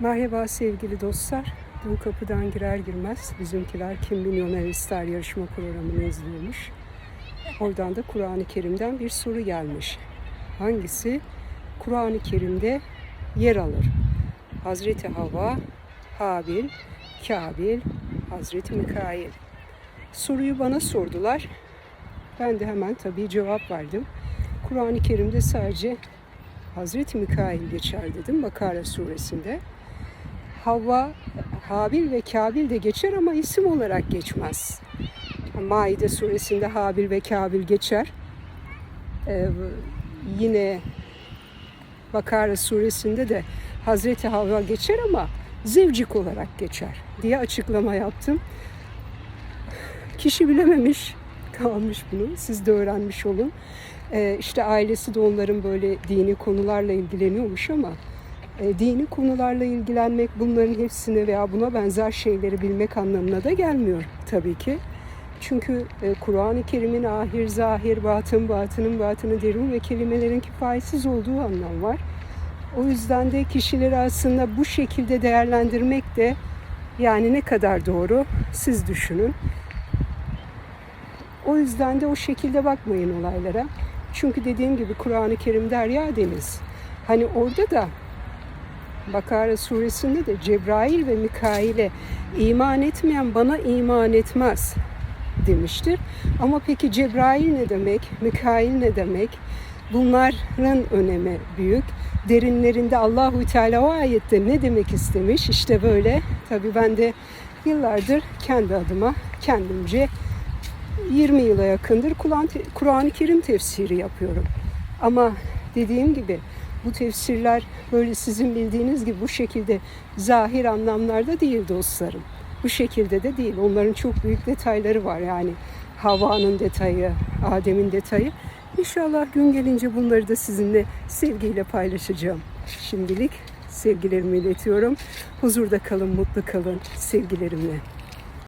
Merhaba sevgili dostlar. Dün kapıdan girer girmez bizimkiler Kim Milyoner İster yarışma programını izliyormuş. Oradan da Kur'an-ı Kerim'den bir soru gelmiş. Hangisi Kur'an-ı Kerim'de yer alır? Hazreti Hava, Habil, Kabil, Hazreti Mikail. Soruyu bana sordular. Ben de hemen tabii cevap verdim. Kur'an-ı Kerim'de sadece Hazreti Mikail geçer dedim Bakara suresinde. Havva, Habil ve Kabil de geçer ama isim olarak geçmez. Maide suresinde Habil ve Kabil geçer. Ee, yine Bakara suresinde de Hazreti Havva geçer ama zevcik olarak geçer diye açıklama yaptım. Kişi bilememiş kalmış bunu. Siz de öğrenmiş olun. Ee, işte ailesi de onların böyle dini konularla ilgileniyormuş ama e, dini konularla ilgilenmek bunların hepsini veya buna benzer şeyleri bilmek anlamına da gelmiyor tabii ki. Çünkü e, Kur'an-ı Kerim'in ahir, zahir, batın, batının batını, derin ve kelimelerin kifayetsiz olduğu anlam var. O yüzden de kişileri aslında bu şekilde değerlendirmek de yani ne kadar doğru siz düşünün. O yüzden de o şekilde bakmayın olaylara. Çünkü dediğim gibi Kur'an-ı Kerim derya deniz. Hani orada da Bakara suresinde de Cebrail ve Mikail'e iman etmeyen bana iman etmez demiştir. Ama peki Cebrail ne demek? Mikail ne demek? Bunların önemi büyük. Derinlerinde Allahu Teala o ayette ne demek istemiş? İşte böyle. Tabii ben de yıllardır kendi adıma kendimce 20 yıla yakındır Kur'an-ı Kerim tefsiri yapıyorum. Ama dediğim gibi bu tefsirler böyle sizin bildiğiniz gibi bu şekilde zahir anlamlarda değil dostlarım. Bu şekilde de değil. Onların çok büyük detayları var yani. Havva'nın detayı, Adem'in detayı. İnşallah gün gelince bunları da sizinle sevgiyle paylaşacağım. Şimdilik sevgilerimi iletiyorum. Huzurda kalın, mutlu kalın sevgilerimle.